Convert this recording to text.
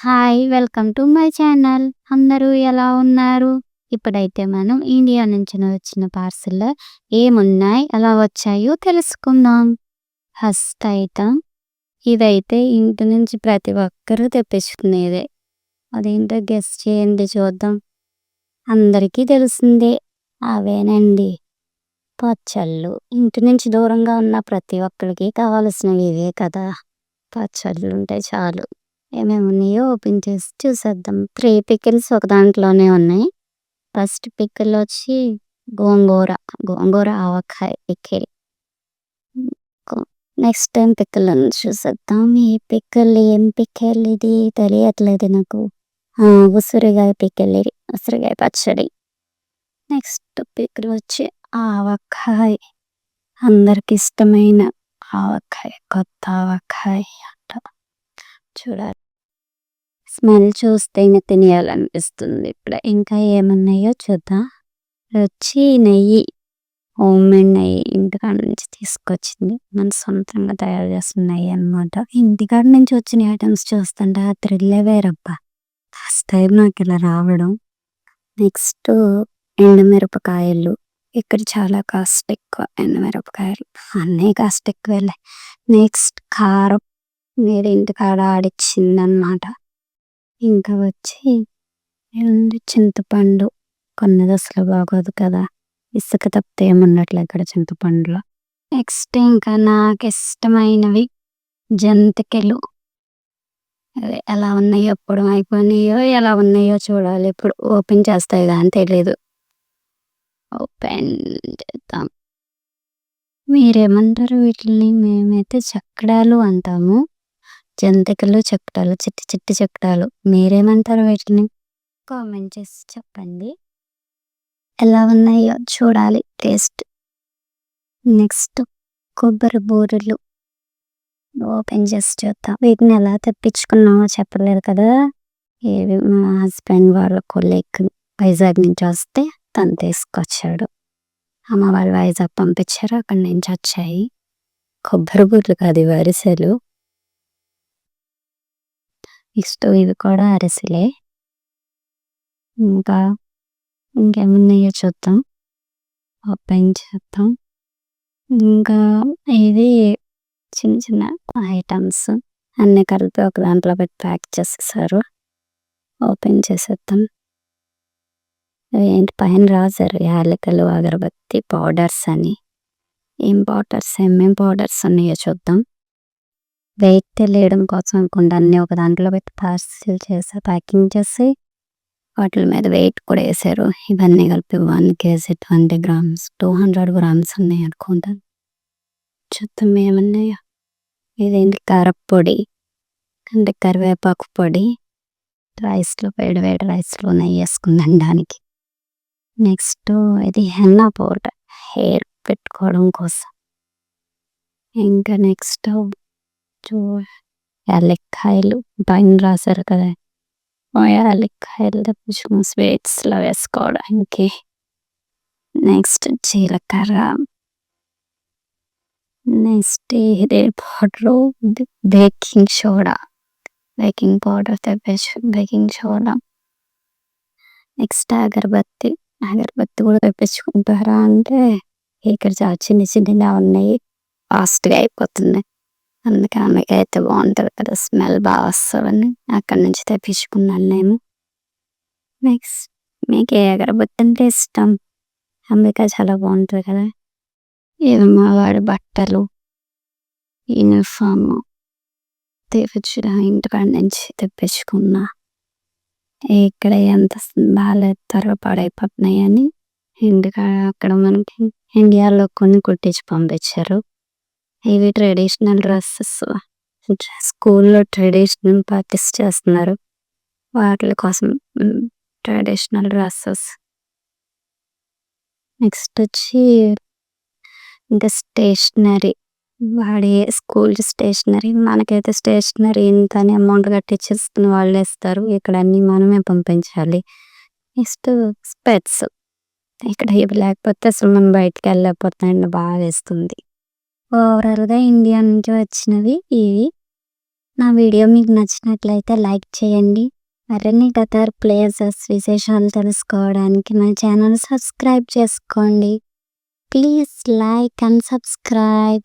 Hi welcome to my channel. అందరూ ఎలా ఉన్నారు? ఇప్పుడైతే మనం ఇండియా నుంచి వచ్చిన పార్సల్ ఏమున్నాయి ఎలా వచ్చాయో తెలుసుకుందాం. ఫస్ట్ ఐటమ్ ఇదైతే ఇంటి నుంచి ప్రతి ఒక్కరూ తెప్పించుకునేదే. అదేంటో గెస్ట్ చేయండి చూద్దాం. అందరికీ తెలిసిందే అవేనండి. పచ్చళ్ళు ఇంటి నుంచి దూరంగా ఉన్న ప్రతి ఒక్కరికి కావాల్సినవి ఇవే కదా. పచ్చళ్ళు ఉంటే చాలు. ఏమేమి ఉన్నాయో ఓపెన్ చేసి చూసేద్దాం. త్రీ పికిల్స్ ఒక దాంట్లోనే ఉన్నాయి. ఫస్ట్ పికిల్ వచ్చి గోంగూర గోంగూర ఆవకాయ పికిల్ నెక్స్ట్ టైం పికిల్ చూసేద్దాం. ఈ పికిల్ ఏం పికిల్ ఇది? తెలియట్లేదు నాకు. ఉసిరికాయ పికిల్ ఇది ఉసిరికాయ పచ్చడి. నెక్స్ట్ పికిల్ వచ్చి ఆవకాయ. అందరికి ఇష్టమైన ఆవకాయ కొత్త ఆవకాయ అంట. చూడాలి. స్మెల్ చూస్తేనే తినేయాలనిపిస్తుంది. ఇప్పుడు ఇంకా ఏమున్నాయో చూద్దాం. వచ్చి నెయ్యి హోమ్ మేడ్ నెయ్యి ఇంటికాడ నుంచి తీసుకొచ్చింది. మన సొంతంగా తయారు చేస్తున్న నెయ్యి అనమాట ఇంటికాడ నుంచి వచ్చిన ఐటమ్స్ చూస్తుంటే ఆ థ్రిల్లే వేరబ్బా. ఫస్ట్ టైం నాకు ఇలా రావడం. నెక్స్ట్ ఎండుమిరపకాయలు. ఇక్కడ చాలా కాస్ట్ ఎక్కువ ఎండుమిరపకాయలు. అన్నీ కాస్ట్ ఎక్కువలే. నెక్స్ట్ కారం. మీరు ఇంటికాడ ఆడిచ్చిందనమాట ఇంకా వచ్చి ఏముంది చింతపండు కొన్ని అసలు బాగోదు కదా. ఇసుక తప్పితే ఏమున్నట్లే ఇక్కడ చింతపండులో. నెక్స్ట్ ఇంకా నాకు ఇష్టమైనవి జంతికలు. అవి ఎలా ఉన్నాయో ఎప్పుడు అయిపోయినాయో ఎలా ఉన్నాయో చూడాలి. ఇప్పుడు ఓపెన్ చేస్తాయి కానీ తెలియదు ఓపెన్ చేద్దాం. మీరేమంటారు వీటిని మేమైతే చక్కడాలు అంటాము. జంతికలు చెక్కటాలు చిట్టి చిట్టి చెక్కటాలు మీరేమంటారు వీటిని? కామెంట్ చేసి చెప్పండి. ఎలా ఉన్నాయో చూడాలి. టేస్ట్. నెక్స్ట్ కొబ్బరి బూరెలు. ఓపెన్ చేసి చూద్దాం. వీటిని ఎలా తెప్పించుకున్నామో చెప్పలేదు కదా. ఏవి? మా హస్బెండ్ వాళ్ళ కొలీగ్ వైజాగ్ నుంచి వస్తే తను తీసుకొచ్చాడు. అమ్మ వాళ్ళు వైజాగ్ పంపించారు. అక్కడి నుంచి వచ్చాయి. కొబ్బరి బూరెలు కాదు వరిసెలు. నెక్స్ట్ ఇవి కూడా అరిసెలే. ఇంకా ఇంకేమున్నాయో చూద్దాం. ఓపెన్ చేద్దాం. ఇంకా ఇది చిన్న చిన్న ఐటమ్స్ అన్నీ కలిపి ఒక దాంట్లో పెట్టి ప్యాక్ చేసేసారు. ఓపెన్ చేసేద్దాం. ఏంటి పైన రాశారు యాలకలు అగరబత్తి పౌడర్స్ అని. ఏం పౌడర్స్? ఏమేం పౌడర్స్ ఉన్నాయో చూద్దాం. వెయిట్ తెలియడం కోసం అనుకుంటా అన్నీ ఒక దాంట్లో పెట్టి పార్సిల్ చేసి ప్యాకింగ్ చేసి వాటి మీద వెయిట్ కూడా వేసారు. ఇవన్నీ కలిపి one KG twenty grams two hundred grams ఉన్నాయి అనుకుంటాను చూద్దాం ఏమన్నాయా. ఇదేంటి? కారపొడి అంటే కరివేపాకు పొడి. రైస్లో వేడి వేడి రైస్లో నెయ్యి వేసుకుని తినడానికి నెక్స్ట్ ఇది హెన్నా పౌడర్. హెయిర్ పెట్టుకోవడం కోసం. ఇంకా నెక్స్ట్ యాలక్కాయలు పైన రాశారు కదా. యాలక్కాయలు తెప్పించుకుని స్వీట్స్లో వేసుకోవడానికి. నెక్స్ట్ జీలకర్ర. నెక్స్ట్ ఇదే powder. Baking soda. Baking powder తెప్పించు baking soda. Next అగరబత్తి. అగరబత్తి కూడా తెప్పించుకుంటారా అంటే ఇక్కడ చాలా చిన్న చిన్నగా ఉన్నాయి. ఫాస్ట్గా అయిపోతుంది అందుకే ఆమెకి అయితే బాగుంటుంది కదా స్మెల్ బాగా వస్తుందని అక్కడి నుంచి తెప్పించుకున్నాను నేను. నెక్స్ట్ మీకు ఏ అగరబత్తి అంటే ఇష్టం? అందుకే చాలా బాగుంటుంది కదా. ఇది వాడి బట్టలు యూనిఫాము తెప్పించిన ఇంటికాడ నుంచి తెప్పించుకున్నా. ఇక్కడ ఎంత బాగాలేదు త్వరగా పాడైపోతున్నాయి అని ఇంటికాడ అక్కడ మనకి ఇండియాలో కొన్ని కుట్టించి పంపించారు. ఇవి ట్రెడిషనల్ డ్రెస్సెస్ స్కూల్లో ట్రెడిషనల్ ప్రాక్టీస్ చేస్తున్నారు. వాటి కోసం ట్రెడిషనల్ డ్రెస్సెస్ నెక్స్ట్ వచ్చి ఇంకా స్టేషనరీ వాడి స్కూల్ స్టేషనరీ మనకైతే స్టేషనరీ ఇంత అని అమౌంట్ కట్టించేస్తున్న వాళ్ళు ఇస్తారు ఇక్కడ అన్ని మనమే పంపించాలి. నెక్స్ట్ స్పెట్స్ ఇక్కడ ఇవి లేకపోతే అసలు మనం బయటకు వెళ్ళలేకపోతున్నాం. బాగా వేస్తుంది. ఓవరాల్గా ఇండియా నుంచి వచ్చినవి ఇవి. నా వీడియో మీకు నచ్చినట్లయితే లైక్ చేయండి. మరిన్ని గతార్ ప్లేసెస్ విశేషాలు తెలుసుకోవడానికి నా ఛానల్ సబ్స్క్రైబ్ చేసుకోండి. Please like and subscribe.